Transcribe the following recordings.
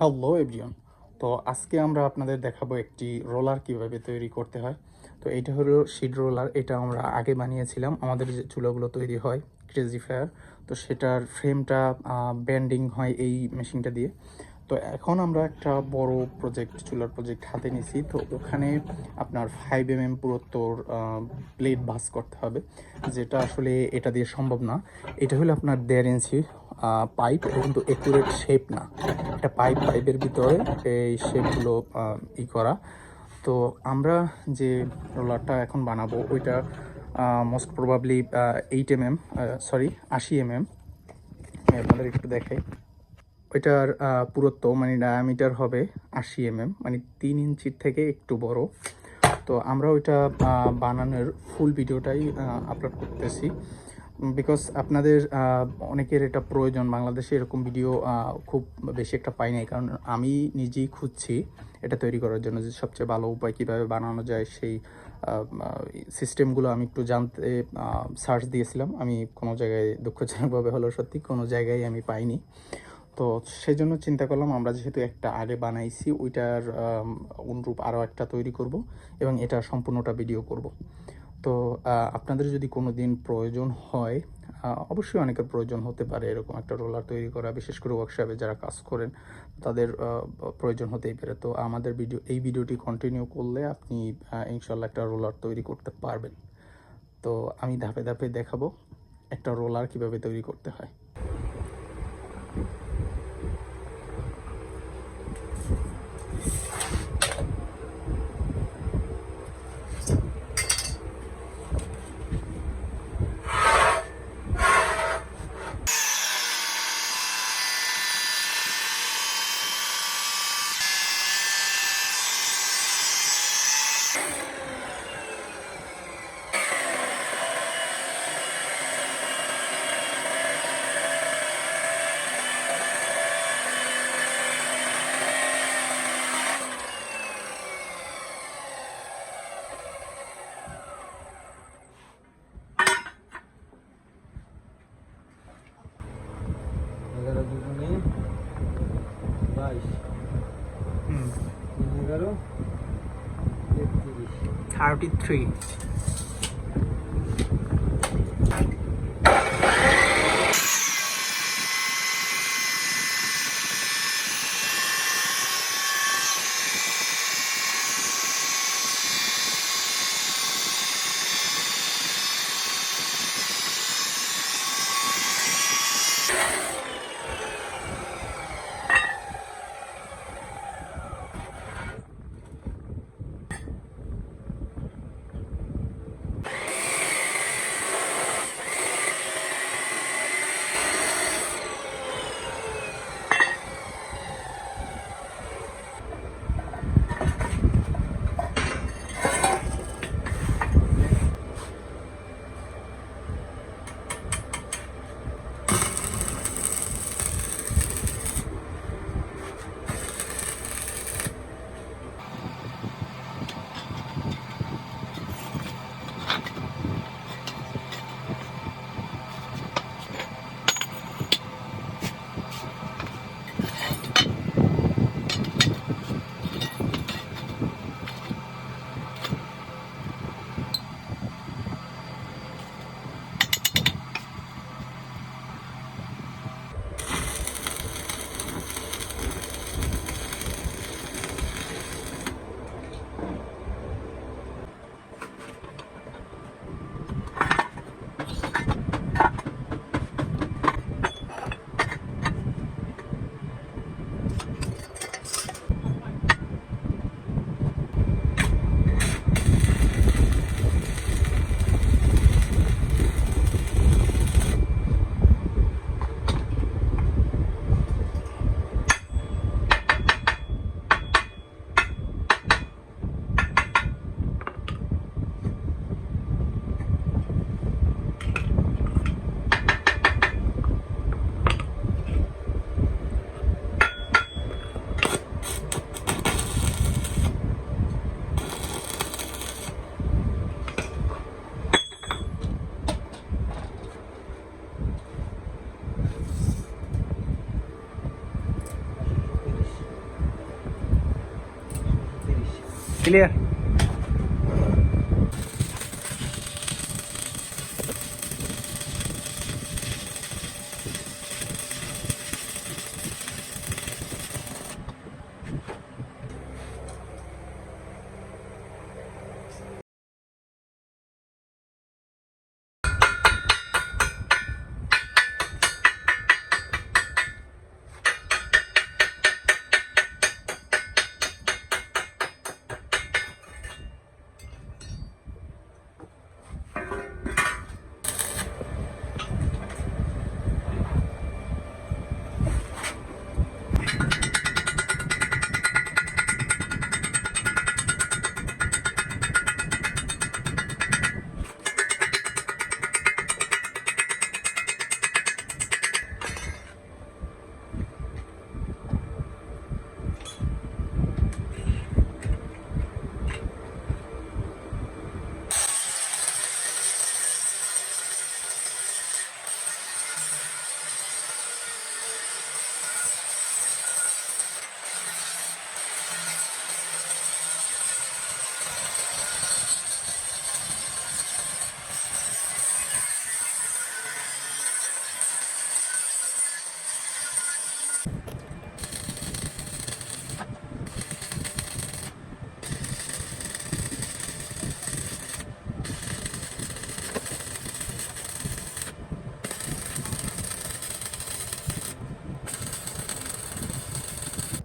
Hello everyone তো আজকে আমরা আপনাদের দেখাবো একটি রোলার কীভাবে তৈরি করতে হয়। তো এটা হলো শিড রোলার এটা আমরা আগে বানিয়েছিলাম। আমাদের যে চুলোগুলো তৈরি হয় ক্রেজি ফায়ার তো সেটার ফ্রেমটা ব্যান্ডিং হয় এই মেশিনটা দিয়ে। তো এখন আমরা একটা বড় প্রজেক্ট চুলার প্রজেক্ট হাতে নিছি। তো ওখানে আপনার ফাইভ এম এম পুরোত্তর প্লেট ভাস করতে হবে, যেটা আসলে এটা দিয়ে সম্ভব না। এটা হলো আপনার দেড় ইঞ্চি পাইপ কিন্তু একুরেট শেপ না। একটা পাইপ পাইপের ভিতরে এই শেপগুলো ই করা। তো আমরা যে রোলারটা এখন বানাবো, ওইটা most probably eight M M sorry আশি এম এম আমি আপনাদের একটু দেখাই। ওইটার পুরুত্ব মানে ডায়ামিটার হবে আশি এমএম মানে তিন ইঞ্চির থেকে একটু বড়। তো আমরা ওইটা বানানোর ফুল ভিডিওটাই আপলোড করতেছি। বিকজ আপনাদের অনেকের এটা প্রয়োজন। বাংলাদেশে এরকম ভিডিও খুব বেশি একটা পাই নাই। কারণ আমি নিজেই খুঁজছি এটা তৈরি করার জন্য যে সবচেয়ে ভালো উপায় কীভাবে বানানো যায়, সেই সিস্টেমগুলো আমি একটু জানতে সার্চ দিয়েছিলাম। আমি কোনো জায়গায় দুঃখজনকভাবে হলো সত্যি কোনো জায়গায় আমি পাইনি। তো সেই জন্য চিন্তা করলাম আমরা যেহেতু একটা আগে বানাইছি, ওইটার অনুরূপ আরও একটা তৈরি করব এবং এটা সম্পূর্ণটা ভিডিও করব। তো আপনাদের যদি কোনো দিন প্রয়োজন হয় অবশ্যই অনেকের প্রয়োজন হতে পারে এরকম একটা রোলার তৈরি করা, বিশেষ করে ওয়ার্কশপে যারা কাজ করেন, তাদের প্রয়োজন হতেই পারে। তো আমাদের ভিডিও এই ভিডিওটি কন্টিনিউ করলে আপনি ইনশাল্লাহ একটা রোলার তৈরি করতে পারবেন। তো আমি ধাপে ধাপে দেখাবো একটা রোলার কীভাবে তৈরি করতে হয়। 33 Москве.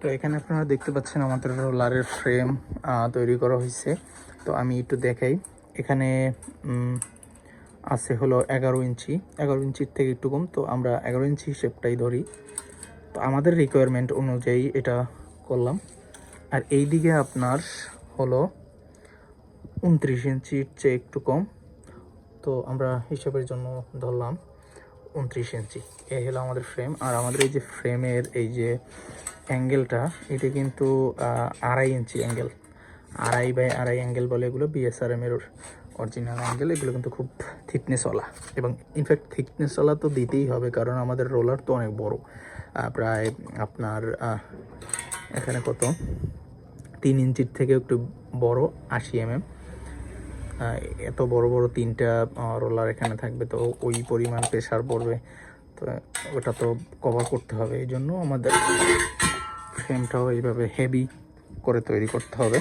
তো এখানে আপনারা দেখতে পাচ্ছেন আমাদের রোলারের ফ্রেম তৈরি করা হয়েছে তো আমি একটু দেখাই। এখানে আছে হলো এগারো ইঞ্চি। এগারো ইঞ্চির থেকে একটু কম। তো আমরা এগারো ইঞ্চি শেপটাই ধরি। তো আমাদের রিকোয়ারমেন্ট অনুযায়ী এটা করলাম। আর এই দিকে আপনার হলো উনত্রিশ ইঞ্চির চেয়ে একটু কম। তো আমরা হিসাবের জন্য ধরলাম উনত্রিশ ইঞ্চি। এই হলো আমাদের ফ্রেম আর আমাদের এই যে ফ্রেমের এই যে অ্যাঙ্গেলটা, এটা কিন্তু আড়াই ইঞ্চি অ্যাঙ্গেল। আড়াই বাই আড়াই অ্যাঙ্গেল বলে এগুলো বিএসআরএম এর অরিজিনাল অ্যাঙ্গেল। এগুলো কিন্তু খুব থিকনেসওয়ালা এবং ইনফ্যাক্ট থিকনেসওয়ালা তো দিতেই হবে কারণ আমাদের রোলার তো অনেক বড়। প্রায় আপনার এখানে কত? তিন ইঞ্চির থেকে একটু বড়, আশি এমএম এত বড় বড় তিনটা রোলার এখানে থাকবে তো ওই পরিমাণ প্রেশার পড়বে। তো ওটা তো কভার করতে হবে। এই জন্য আমাদের ফ্রেমটাও এইভাবে হেভি করে তৈরি করতে হবে।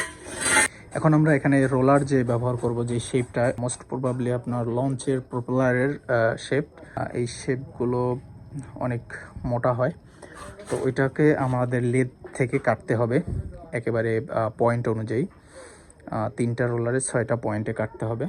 এখন আমরা এখানে রোলার যে ব্যবহার করব, যে শেপটা মোস্ট প্রবাবলি আপনার লঞ্চের প্রপেলারের শেপ এই শেপগুলো অনেক মোটা হয়। তো ওইটাকে আমাদের লেদ থেকে কাটতে হবে, একেবারে পয়েন্ট অনুযায়ী। তিনটা রোলারে ছয়টা পয়েন্টে কাটতে হবে।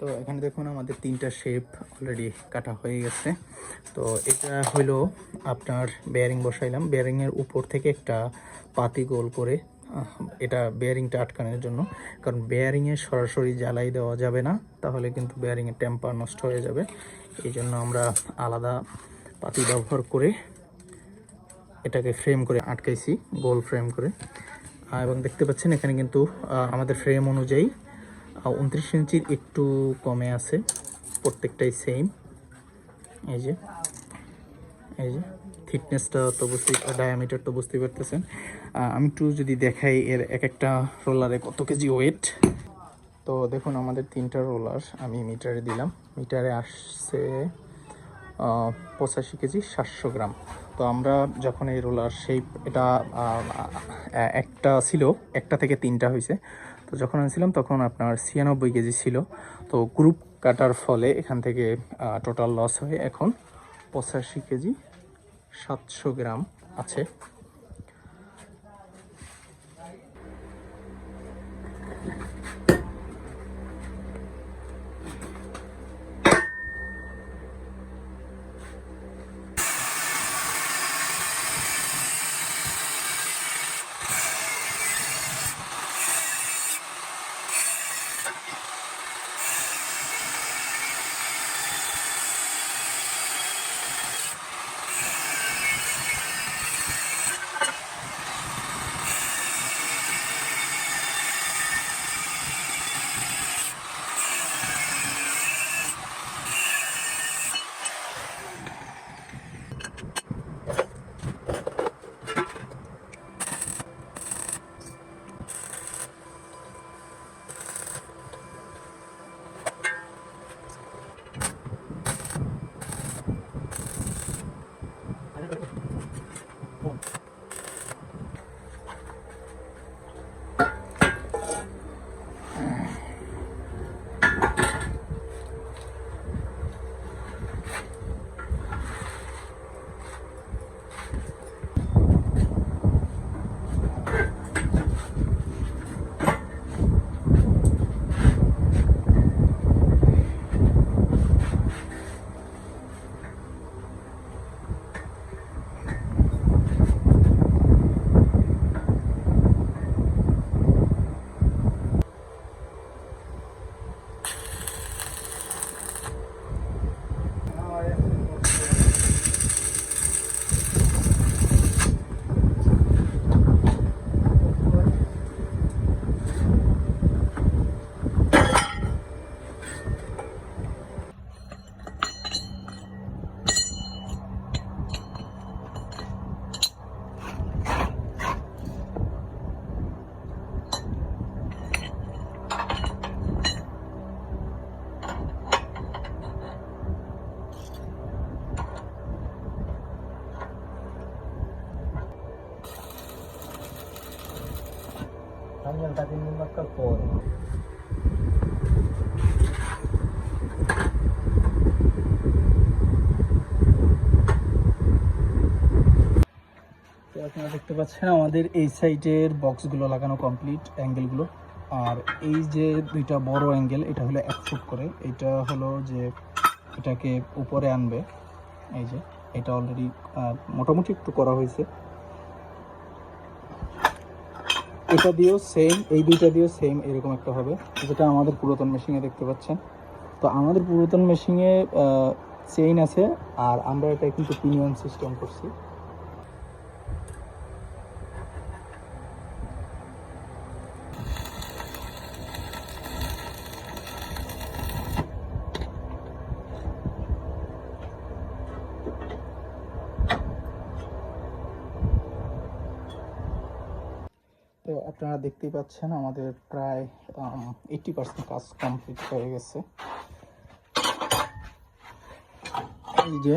তো এখানে দেখুন আমাদের তিনটা শেপ অলরেডি কাটা হয়ে গেছে। তো এটা হলো আপনার বেয়ারিং বসাইলাম। বেয়ারিংয়ের উপর থেকে একটা পাতি গোল করে এটা বেয়ারিংটা আটকানোর জন্য। কারণ বেয়ারিংয়ে সরাসরি জ্বালাই দেওয়া যাবে না, তাহলে কিন্তু বেয়ারিংয়ের টেম্পার নষ্ট হয়ে যাবে। এই জন্য আমরা আলাদা পাতি ব্যবহার করে এটাকে ফ্রেম করে আটকাইছি, গোল ফ্রেম করে। এবং দেখতে পাচ্ছেন এখানে কিন্তু আমাদের ফ্রেম অনুযায়ী উনত্রিশ ইঞ্চির একটু কমে আছে, প্রত্যেকটাই সেম এই যে এই যে থিকনেসটা তো বুঝতেই ডায়ামিটার তো বুঝতেই পারতেছেন। আমি একটু যদি দেখাই এর এক একটা রোলারে কত কেজি ওয়েট তো দেখুন, আমাদের তিনটা রোলার আমি মিটারে দিলাম। মিটারে আসছে পঁচাশি কেজি সাতশো গ্রাম। তো আমরা যখন এই রোলার শেপ এটা একটা ছিল, একটা থেকে তিনটা হয়েছে তো যখন আনছিলাম তখন আপনার ছিয়ানব্বই কেজি ছিল। তো গ্রুপ কাটার ফলে এখান থেকে টোটাল লস হয়ে এখন পঁচাশি কেজি সাতশো গ্রাম আছে। কাটিং নাম্বারটা পরে তো আপনারা দেখতে পাচ্ছেন আমাদের এই সাইডের বক্সগুলো লাগানো কমপ্লিট অ্যাঙ্গেলগুলো। আর এই যে দুইটা বড় অ্যাঙ্গেল, এটা হলো এক ফুট করে। এটা হলো যে এটাকে উপরে আনবে। এই যে, এটা অলরেডি মোটামুটি একটু করা হয়েছে। এটা দিয়েও সেম এই দুইটা দিয়েও সেম এরকম একটা হবে, যেটা আমাদের পুরাতন মেশিনে দেখতে পাচ্ছেন। তো আমাদের পুরাতন মেশিনে চেইন আছে, আর আমরা এটা কিন্তু পিনিয়ন সিস্টেম করছি তো আপনারা দেখতেই পাচ্ছেন আমাদের প্রায় এইটি পার্সেন্ট কাজ কমপ্লিট হয়ে গেছে। এই যে,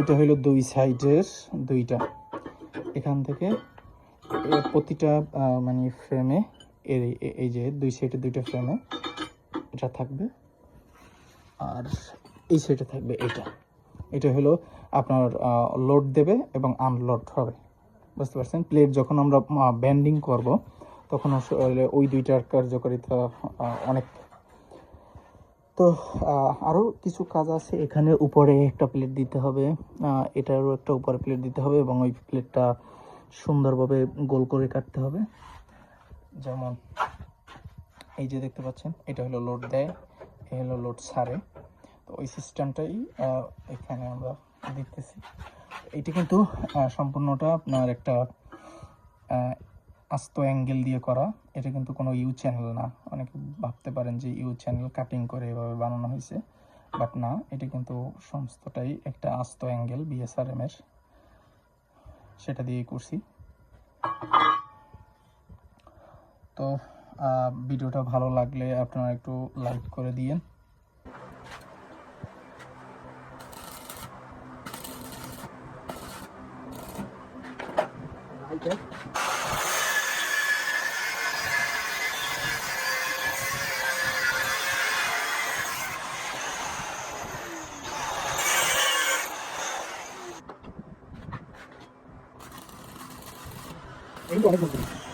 এটা হলো দুই সাইডের দুইটা। এখান থেকে প্রতিটা মানে ফ্রেমে এই যে দুই সাইডে দুইটা ফ্রেমে এটা থাকবে। আর এই সাইডে থাকবে এটা। এটা হলো আপনার লোড দেবে এবং আনলোড হবে। বুঝতে পারছেন? প্লেট যখন আমরা ব্যান্ডিং করব, তখন আসলে ওই দুইটার কার্যকারিতা অনেক। তো আরও কিছু কাজ আছে। এখানে উপরে একটা প্লেট দিতে হবে। এটারও একটা উপরে প্লেট দিতে হবে এবং ওই প্লেটটা সুন্দরভাবে গোল করে কাটতে হবে। যেমন, এই যে দেখতে পাচ্ছেন, এটা হলো লোড দেয় এই হলো লোড ছাড়ে তো ওই সিস্টেমটাই এখানে আমরা দিতেছি। এটি কিন্তু সম্পূর্ণটা আপনার একটা আস্ত অ্যাঙ্গেল দিয়ে করা। এটা কিন্তু কোনো ইউ চ্যানেল না। অনেকে ভাবতে পারেন যে ইউ চ্যানেল কাটিং করে এভাবে বানানো হয়েছে বাট না, এটা কিন্তু সমস্তটাই একটা আস্ত অ্যাঙ্গেল বিএসআরএম এর। সেটা দিয়ে করছি। তো ভিডিওটা ভালো লাগলে আপনারা একটু লাইক করে দিয়েন। অনেক তো মাই ডিয়ার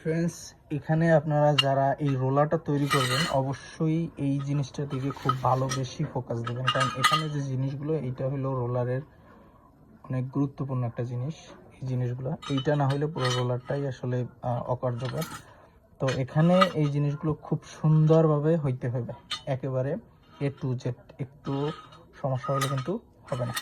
ফ্রেন্ডস এখানে আপনারা যারা এই রোলারটা তৈরি করবেন, অবশ্যই এই জিনিসটার দিকে খুব ভালো বেশি ফোকাস দেবেন। কারণ এখানে যে জিনিসগুলো, এইটা হলো রোলারের অনেক গুরুত্বপূর্ণ একটা জিনিস। এই জিনিসগুলো, এইটা না হলে পুরো রোলারটাই আসলে অকার্যকর। তো এখানে এই জিনিসগুলো খুব সুন্দরভাবে হইতে হবে। একেবারে এ টু জেড একটু সমস্যা হলে কিন্তু হবে না।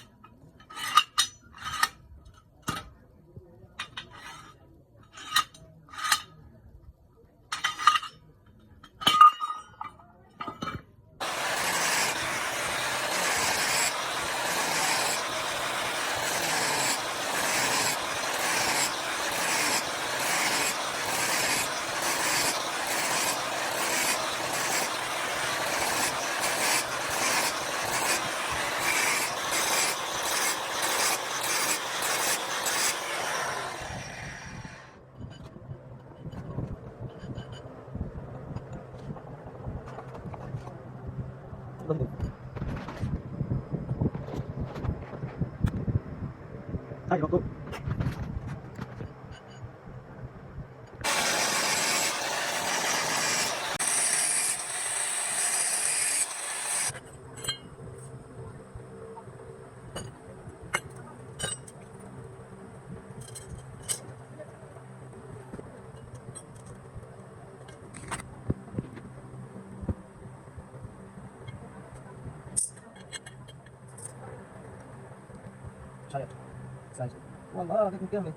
شريط والله هذيك مكمل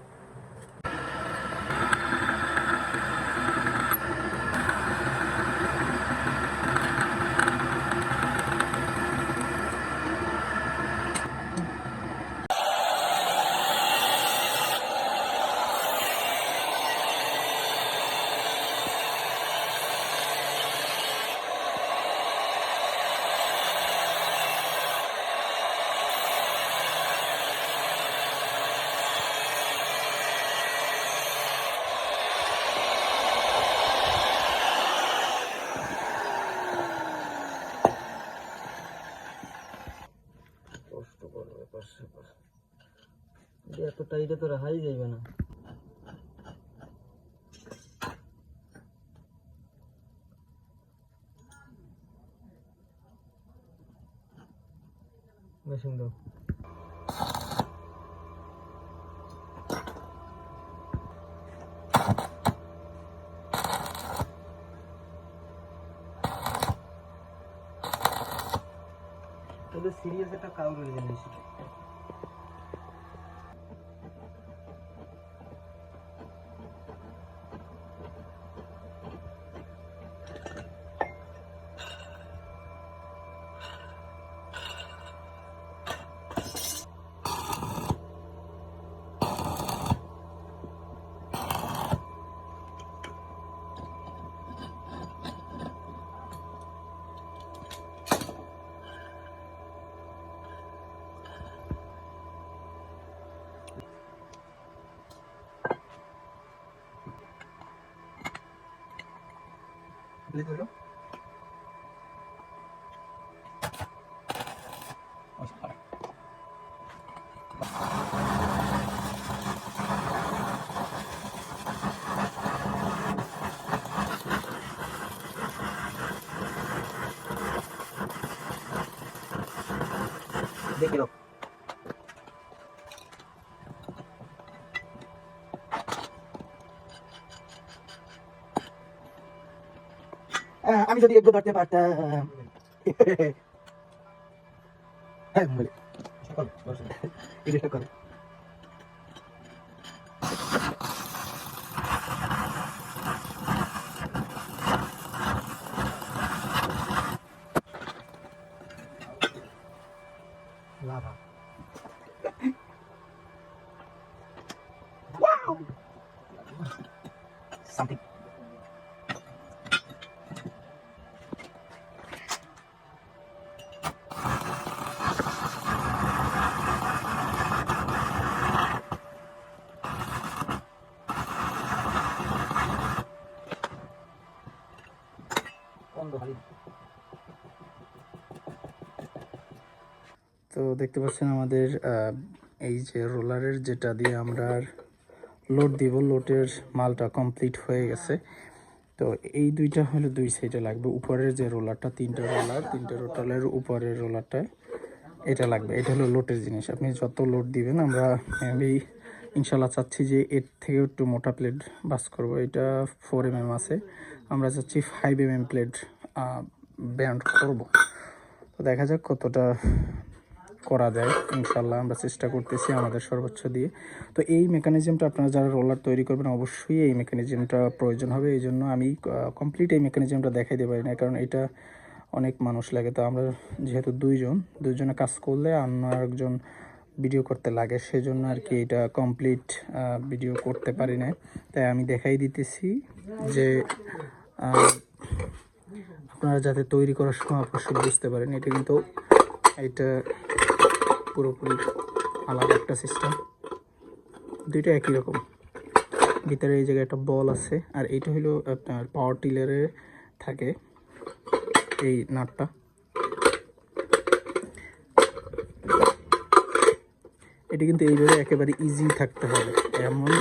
এটা তো রাখাই যাইবে না। সিরিয়াস একটা কাউরের জিনিস। লিখলো দেখে দাও আহ, আমি যদি একটু ধরতে পারতাম হ্যাঁ বলে এটা করো লাভা Wow! Something. তো দেখতে পাচ্ছেন আমাদের এই যে রোলারের যেটা দিয়ে আমরা লোড দিব, লোডের মালটা কমপ্লিট হয়ে গেছে। তো এই দুইটা হলো দুই সাইডে লাগবে। উপরের যে রোলারটা, তিনটা রোলার, তিনটা রোটালের উপরের রোলারটা এটা লাগবে। এটা হলো লোটের জিনিস। আপনি যত লোড দিবেন, আমরা আমি ইনশাল্লাহ চাচ্ছি যে এর থেকে একটু মোটা প্লেট বাস করব। এটা ফোর এম এম আছে। আমরা চাচ্ছি five M M plate bend করব। তো দেখা যাক কতটা করা যায় ইনশাল্লাহ আমরা চেষ্টা করতেছি আমাদের সর্বোচ্চ দিয়ে। তো এই মেকানিজমটা আপনারা যারা রোলার তৈরি করবেন, অবশ্যই এই মেকানিজমটা প্রয়োজন হবে। এই জন্য আমি কমপ্লিট এই মেকানিজমটা দেখাই দিতে পারি না, কারণ এটা অনেক মানুষ লাগে। তো আমরা যেহেতু দুইজন, দুইজনে কাজ করলে অন্য একজন ভিডিও করতে লাগে, সেজন্য আর কি এটা কমপ্লিট ভিডিও করতে পারি না তাই আমি দেখাই দিতেছি যে আপনারা যাতে তৈরি করার সময় অবশ্যই বুঝতে পারেন। এটা কিন্তু, এটা পুরোপুরি আলাদা একটা সিস্টেম দুইটা একই রকম। ভিতরে এই জায়গায় একটা বল আছে, আর এইটা হলো আপনার পাওয়ার টিলারে থাকে এই নাটটা। এটা কিন্তু এইভাবে একেবারে ইজি থাকতে হবে। এমন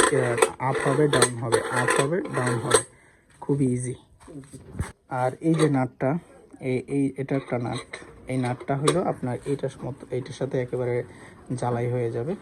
আপ হবে ডাউন হবে। আপ হবে ডাউন হবে। খুবই ইজি আর এই যে নাটটা এই, এটা একটা নাট। এই নাটটা হলো আপনার এইটার মতো এইটার সাথে একেবারে জ্বালাই হয়ে যাবে।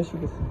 해주겠습니다.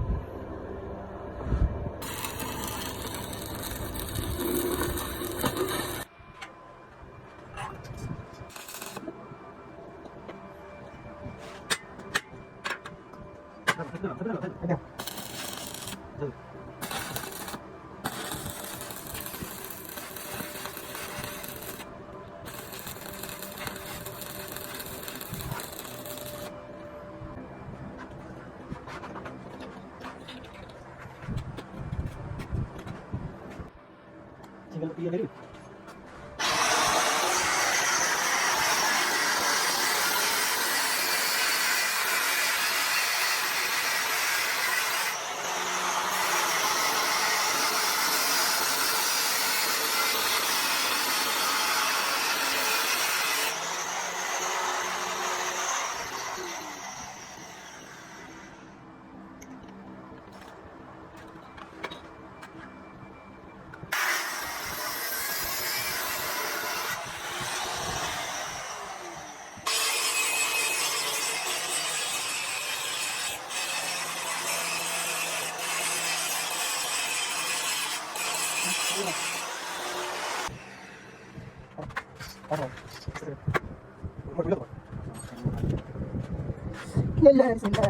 বেশি কিছু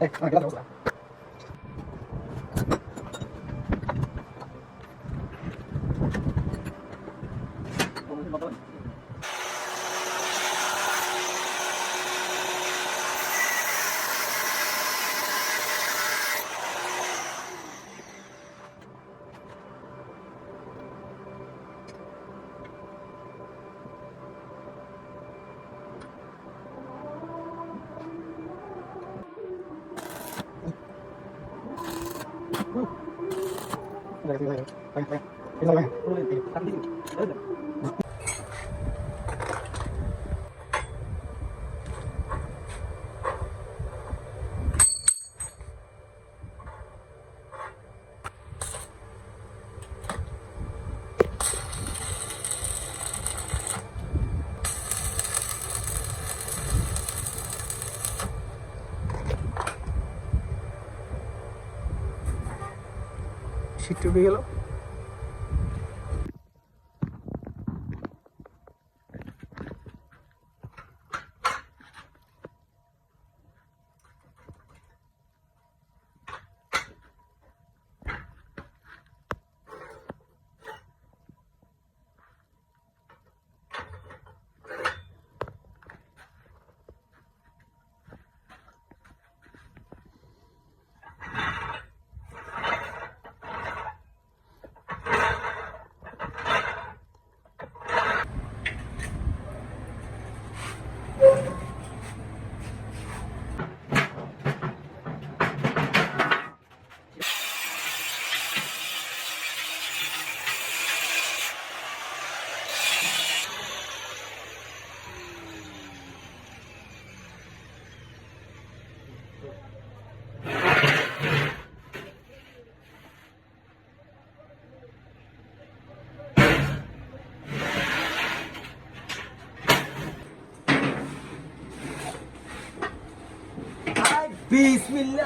শীত উঠে গেল ഷിറ്റ് ഉപയോഗിക്കലോ ബീസ്മില്ല